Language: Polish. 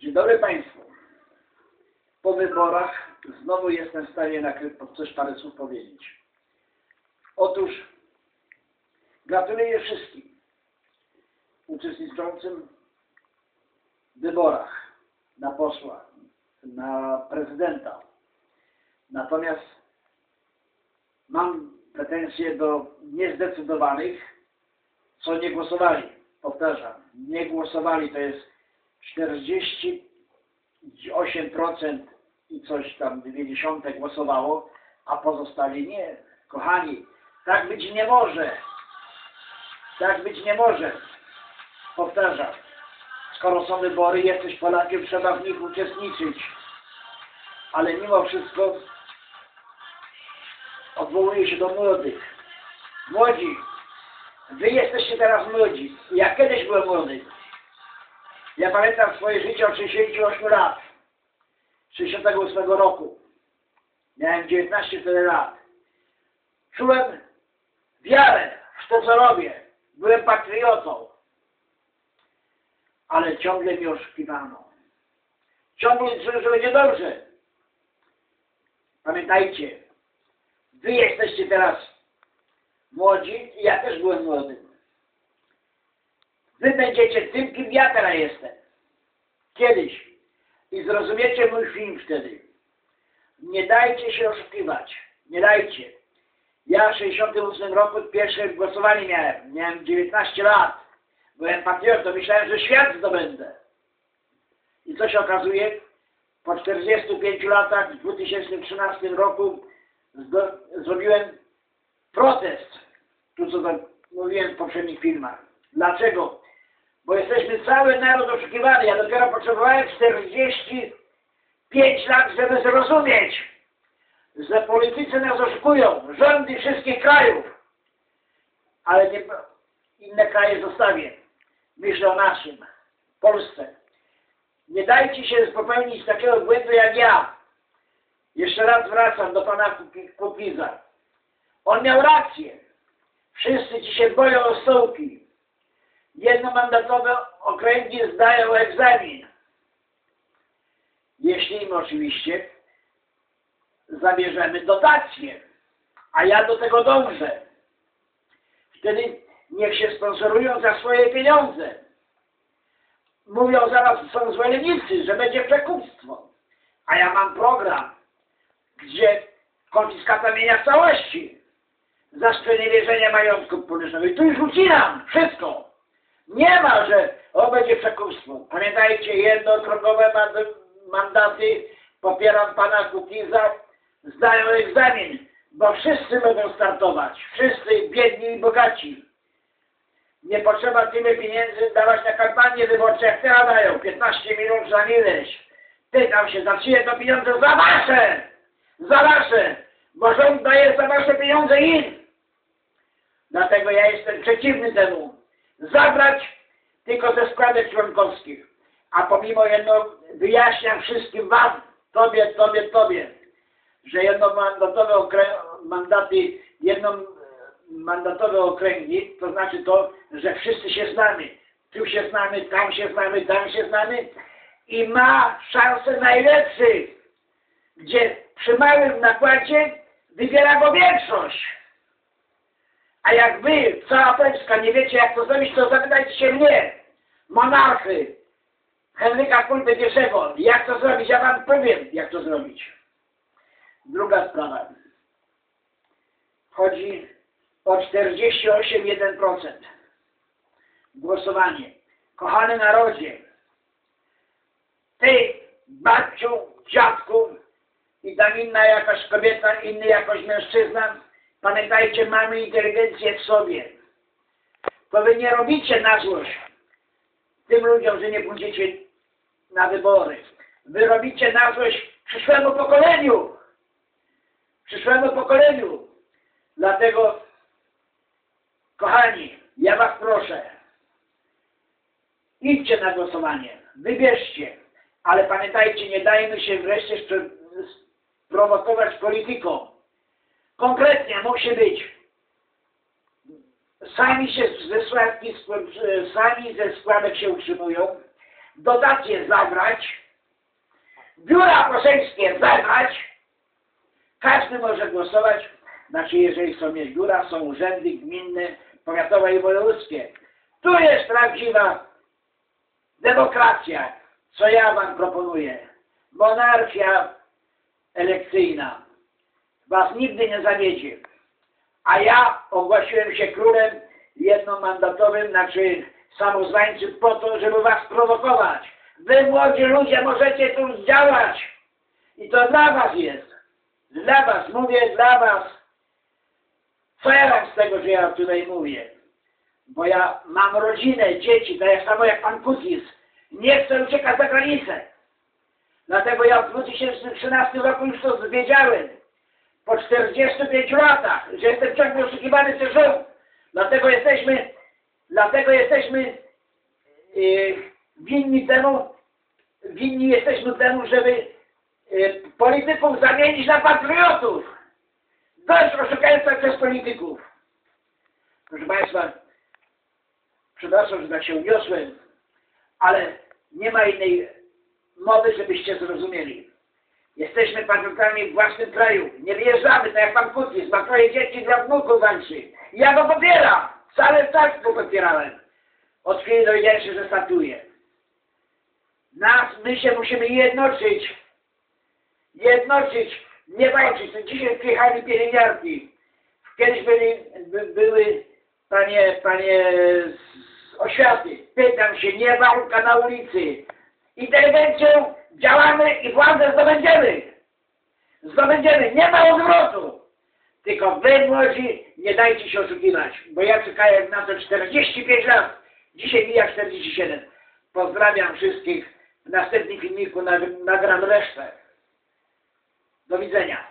Dzień dobry Państwu. Po wyborach znowu jestem w stanie na coś parę słów powiedzieć. Otóż gratuluję wszystkim uczestniczącym w wyborach na posła, na prezydenta. Natomiast mam pretensje do niezdecydowanych, co nie głosowali. Powtarzam, nie głosowali, to jest 48% i coś tam 90 głosowało, a pozostali nie. Kochani, tak być nie może. Tak być nie może. Powtarzam, skoro są wybory, jesteś Polakiem, trzeba w nich uczestniczyć. Ale mimo wszystko odwołuję się do młodych. Młodzi, wy jesteście teraz młodzi. Ja kiedyś byłem młody. Ja pamiętam swoje życie od 68 lat. 68 roku. Miałem 19 wtedy lat. Czułem wiarę w to, co robię. Byłem patriotą. Ale ciągle mi oszukiwano. Ciągle czułem, że będzie dobrze. Pamiętajcie, wy jesteście teraz młodzi i ja też byłem młodym. Wy będziecie tym, kim ja teraz jestem. Kiedyś. I zrozumiecie mój film wtedy. Nie dajcie się oszukiwać. Nie dajcie. Ja w 68 roku pierwsze głosowanie miałem. Miałem 19 lat. Byłem patriotą. Myślałem, że świat zdobędę. I co się okazuje? Po 45 latach, w 2013 roku zrobiłem protest. Tu co mówiłem w poprzednich filmach. Dlaczego? Bo jesteśmy cały naród oszukiwany. Ja dopiero potrzebowałem 45 lat, żeby zrozumieć, że politycy nas oszukują. Rządy wszystkich krajów. Ale nie, inne kraje zostawię. Myślę o naszym, Polsce. Nie dajcie się popełnić takiego błędu jak ja. Jeszcze raz wracam do pana Kuki- Kukiza. On miał rację. Wszyscy ci się boją o stołki. Jednomandatowe okręgi zdają egzamin. Jeśli im oczywiście zabierzemy dotacje. A ja do tego dążę. Wtedy niech się sponsorują za swoje pieniądze. Mówią zaraz, są zwolennicy, że będzie przekupstwo. A ja mam program, gdzie konfiskata mienia w całości za sprzeniewierzenie majątku publicznego. I tu już ucinam wszystko. Nie ma, że o będzie przekupstwo. Pamiętajcie, jednokrokowe mand- mandaty, popieram pana Kukiza, zdają egzamin, bo wszyscy będą startować. Wszyscy, biedni i bogaci. Nie potrzeba tyle pieniędzy dawać na kampanię wyborcze, jak teraz dają. 15 minut za ileś. Pytam się, za czyje to pieniądze? Za wasze! Za wasze! Bo rząd daje za wasze pieniądze im. Dlatego ja jestem przeciwny temu. Zabrać tylko ze składek członkowskich. A pomimo jedno wyjaśniam wszystkim wam, tobie, tobie, tobie, że jednomandatowe mandaty, jednomandatowe okręgi, to znaczy to, że wszyscy się znamy. Tu się znamy, tam się znamy, tam się znamy i ma szansę najlepszy, gdzie przy małym nakładzie wybiera go większość. A jak wy, cała Polska, nie wiecie jak to zrobić, to zapytajcie się mnie, monarchy, Henryka Kulpy I. Jak to zrobić? Ja wam powiem, jak to zrobić. Druga sprawa. Chodzi o 48,1%. Głosowanie. Kochany narodzie, ty, babciu, dziadku i tam inna jakaś kobieta, inny jakoś mężczyzna, pamiętajcie, mamy inteligencję w sobie. To wy nie robicie na złość tym ludziom, że nie pójdziecie na wybory. Wy robicie na złość przyszłemu pokoleniu. Przyszłemu pokoleniu. Dlatego, kochani, ja was proszę, idźcie na głosowanie, wybierzcie, ale pamiętajcie, nie dajmy się wreszcie sprowokować polityką. Konkretnie musi być. Sami się ze składki, sami ze składek się utrzymują, dotacje zabrać, biura poselskie zabrać, każdy może głosować, znaczy jeżeli chcą mieć biura, są urzędy gminne, powiatowe i wojewódzkie. Tu jest prawdziwa demokracja, co ja wam proponuję. Monarchia elekcyjna was nigdy nie zawiedzie. A ja ogłosiłem się królem jednomandatowym, znaczy samozwańców po to, żeby was prowokować. Wy młodzi ludzie możecie tu działać. I to dla was jest. Dla was, mówię dla was. Co ja mam z tego, że ja tutaj mówię? Bo ja mam rodzinę, dzieci, tak samo jak pan Kukiz. Nie chcę uciekać za granicę. Dlatego ja w 2013 roku już to wiedziałem. Po 45 latach, że jestem ciągle oszukiwany przez rząd. Dlatego jesteśmy, dlatego jesteśmy yy, winni temu, winni jesteśmy temu, żeby yy, polityków zamienić na patriotów. Dość oszukających przez polityków. Proszę Państwa, przepraszam, że tak się uniosłem, ale nie ma innej mowy, żebyście zrozumieli. Jesteśmy patriotami w własnym kraju. Nie wyjeżdżamy, tak jak pan Kukiz, ma troje dzieci dla wnuków walczy. Ja go popieram. Cały czas go popierałem. Od chwili dowiedziałem się, że statuje. Nas, my się musimy jednoczyć. Jednoczyć, nie walczyć. To Dzisiaj przyjechali pielęgniarki. Kiedyś byli, by, były panie, panie z oświaty. Pytam się, nie walka na ulicy. Interwencją działamy i władzę zdobędziemy. Zdobędziemy, nie ma odwrotu. Tylko wy młodzi nie dajcie się oszukiwać, bo ja czekałem na to 45 lat. Dzisiaj mija 47. Pozdrawiam wszystkich. W następnym filmiku nag- nagram resztę. Do widzenia.